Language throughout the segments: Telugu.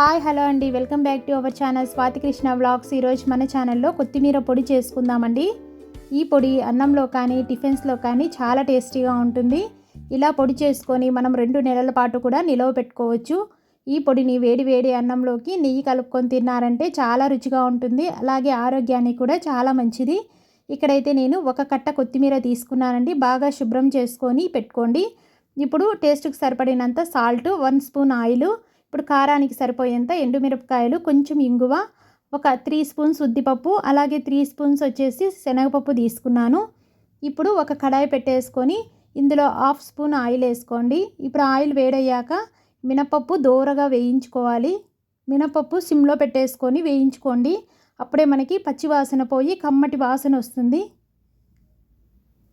హాయ్ హలో అండి. Welcome back to our channel Swathi Krishna vlogs. ఈరోజు మన ఛానల్లో కొత్తిమీర పొడి చేసుకుందామండి. ఈ పొడి అన్నంలో కానీ టిఫిన్స్లో కానీ చాలా టేస్టీగా ఉంటుంది. ఇలా పొడి చేసుకొని మనం రెండు నెలల పాటు కూడా నిలవ పెట్టుకోవచ్చు. ఈ పొడిని వేడి వేడి అన్నంలోకి నెయ్యి కలుపుకొని తిన్నారంటే చాలా రుచిగా ఉంటుంది. అలాగే ఆరోగ్యానికి కూడా చాలా మంచిది. ఇక్కడైతే నేను ఒక కట్ట కొత్తిమీర తీసుకున్నానండి. బాగా శుభ్రం చేసుకొని పెట్టుకోండి. ఇప్పుడు టేస్ట్కి సరిపడినంత సాల్ట్ వన్ స్పూన్ ఆయిల్ ఇప్పుడు కారానికి సరిపోయేంత ఎండుమిరపకాయలు కొంచెం ఇంగువ ఒక త్రీ స్పూన్స్ ఉద్దిపప్పు అలాగే త్రీ స్పూన్స్ వచ్చేసి శనగపప్పు తీసుకున్నాను. ఇప్పుడు ఒక కడాయి పెట్టేసుకొని ఇందులో హాఫ్ స్పూన్ ఆయిల్ వేసుకోండి. ఇప్పుడు ఆయిల్ వేడయ్యాక మినపప్పు దోరగా వేయించుకోవాలి. మినపప్పు సిమ్లో పెట్టేసుకొని వేయించుకోండి. అప్పుడే మనకి పచ్చి వాసన పోయి కమ్మటి వాసన వస్తుంది.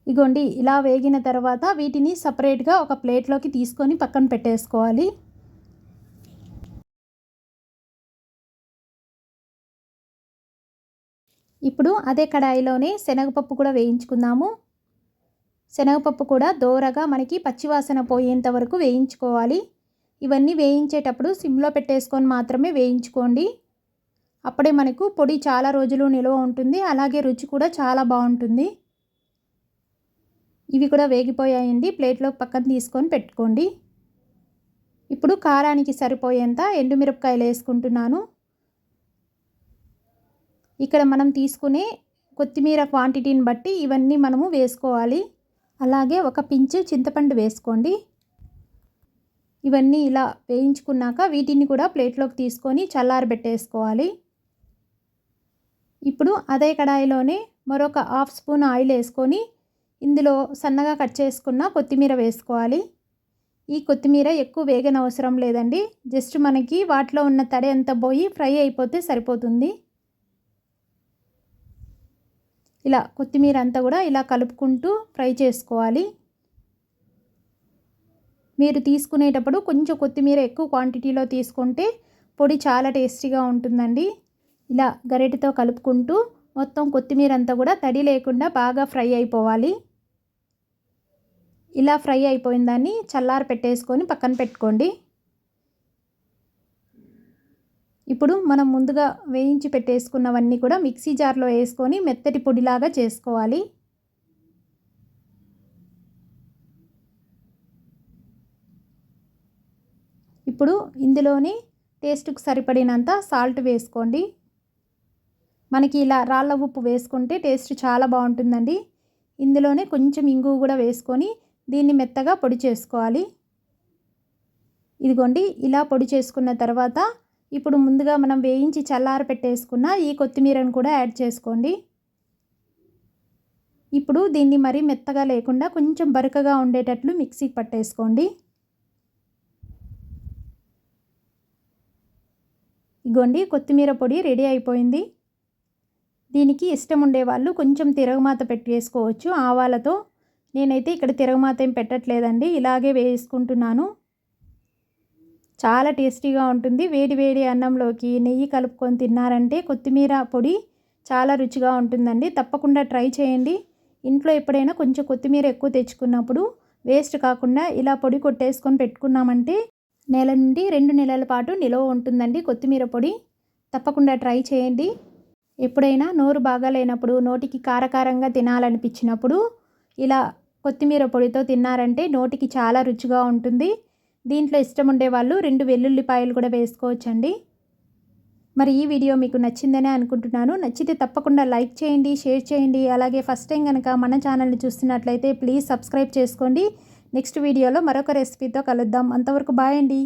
ఇగోండి ఇలా వేగిన తర్వాత వీటిని సపరేట్గా ఒక ప్లేట్లోకి తీసుకొని పక్కన పెట్టేసుకోవాలి. ఇప్పుడు అదే కడాయిలోనే శనగపప్పు కూడా వేయించుకుందాము. శనగపప్పు కూడా దోరగా మనకి పచ్చివాసన పోయేంత వరకు వేయించుకోవాలి. ఇవన్నీ వేయించేటప్పుడు సిమ్లో పెట్టేసుకొని మాత్రమే వేయించుకోండి. అప్పుడే మనకు పొడి చాలా రోజులు నిల్వ ఉంటుంది. అలాగే రుచి కూడా చాలా బాగుంటుంది. ఇవి కూడా వేగిపోయాయండి. ప్లేట్లో పక్కన తీసుకొని పెట్టుకోండి. ఇప్పుడు కారానికి సరిపోయేంత ఎండుమిరపకాయలు వేసుకుంటున్నాను. ఇక్కడ మనం తీసుకునే కొత్తిమీర క్వాంటిటీని బట్టి ఇవన్నీ మనము వేసుకోవాలి. అలాగే ఒక పించు చింతపండు వేసుకోండి. ఇవన్నీ ఇలా వేయించుకున్నాక వీటిని కూడా ప్లేట్లోకి తీసుకొని చల్లారబెట్టేసుకోవాలి. ఇప్పుడు అదే కడాయిలోనే మరొక హాఫ్ స్పూన్ ఆయిల్ వేసుకొని ఇందులో సన్నగా కట్ చేసుకున్న కొత్తిమీర వేసుకోవాలి. ఈ కొత్తిమీర ఎక్కువ వేగన అవసరం లేదండి. జస్ట్ మనకి వాటిలో ఉన్న తడి అంతా పోయి ఫ్రై అయిపోతే సరిపోతుంది. ఇలా కొత్తిమీర అంతా కూడా ఇలా కలుపుకుంటూ ఫ్రై చేసుకోవాలి. మీరు తీసుకునేటప్పుడు కొంచెం కొత్తిమీర ఎక్కువ క్వాంటిటీలో తీసుకుంటే పొడి చాలా టేస్టీగా ఉంటుందండి. ఇలా గరిటెతో కలుపుకుంటూ మొత్తం కొత్తిమీర అంతా కూడా తడి లేకుండా బాగా ఫ్రై అయిపోవాలి. ఇలా ఫ్రై అయిపోయిన దాన్ని చల్లారి పెట్టేసుకొని పక్కన పెట్టుకోండి. ఇప్పుడు మనం ముందుగా వేయించి పెట్టేసుకున్నవన్నీ కూడా మిక్సీ జార్లో వేసుకొని మెత్తటి పొడిలాగా చేసుకోవాలి. ఇప్పుడు ఇందులోని టేస్ట్కు సరిపడినంత సాల్ట్ వేసుకోండి. మనకి ఇలా రాళ్ళ ఉప్పు వేసుకుంటే టేస్ట్ చాలా బాగుంటుందండి. ఇందులోనే కొంచెం ఇంగు కూడా వేసుకొని దీన్ని మెత్తగా పొడి చేసుకోవాలి. ఇదిగోండి ఇలా పొడి చేసుకున్న తర్వాత ఇప్పుడు ముందుగా మనం వేయించి చల్లార పెట్టేసుకున్న ఈ కొత్తిమీరను కూడా యాడ్ చేసుకోండి. ఇప్పుడు దీన్ని మరీ మెత్తగా లేకుండా కొంచెం బరకగా ఉండేటట్లు మిక్సీకి పట్టేసుకోండి. ఇగోండి కొత్తిమీర పొడి రెడీ అయిపోయింది. దీనికి ఇష్టం ఉండేవాళ్ళు కొంచెం తిరగమాత పెట్టేసుకోవచ్చు ఆవాలతో నేనైతే ఇక్కడ తిరగమాత ఏం పెట్టట్లేదండి ఇలాగే వేసుకుంటున్నాను. చాలా టేస్టీగా ఉంటుంది. వేడి వేడి అన్నంలోకి నెయ్యి కలుపుకొని తిన్నారంటే కొత్తిమీర పొడి చాలా రుచిగా ఉంటుందండి. తప్పకుండా ట్రై చేయండి. ఇంట్లో ఎప్పుడైనా కొంచెం కొత్తిమీర ఎక్కువ తెచ్చుకున్నప్పుడు వేస్ట్ కాకుండా ఇలా పొడి కొట్టేసుకొని పెట్టుకున్నామంటే నెల నుండి రెండు నెలల పాటు నిలవ ఉంటుందండి కొత్తిమీర పొడి. తప్పకుండా ట్రై చేయండి. ఎప్పుడైనా నోరు బాగాలేనప్పుడు నోటికి కారకారంగా తినాలనిపించినప్పుడు ఇలా కొత్తిమీర పొడితో తిన్నారంటే నోటికి చాలా రుచిగా ఉంటుంది. దీంట్లో ఇష్టం ఉండే వాళ్ళు రెండు వెల్లుల్లిపాయలు కూడా వేసుకోవచ్చండి. మరి ఈ వీడియో మీకు నచ్చిందనే అనుకుంటున్నాను. నచ్చితే తప్పకుండా లైక్ చేయండి షేర్ చేయండి. అలాగే ఫస్ట్ టైం కనుక మన ఛానల్ని చూస్తున్నట్లయితే ప్లీజ్ సబ్స్క్రైబ్ చేసుకోండి. నెక్స్ట్ వీడియోలో మరొక రెసిపీతో కలుద్దాం. అంతవరకు బాయ్ అండి.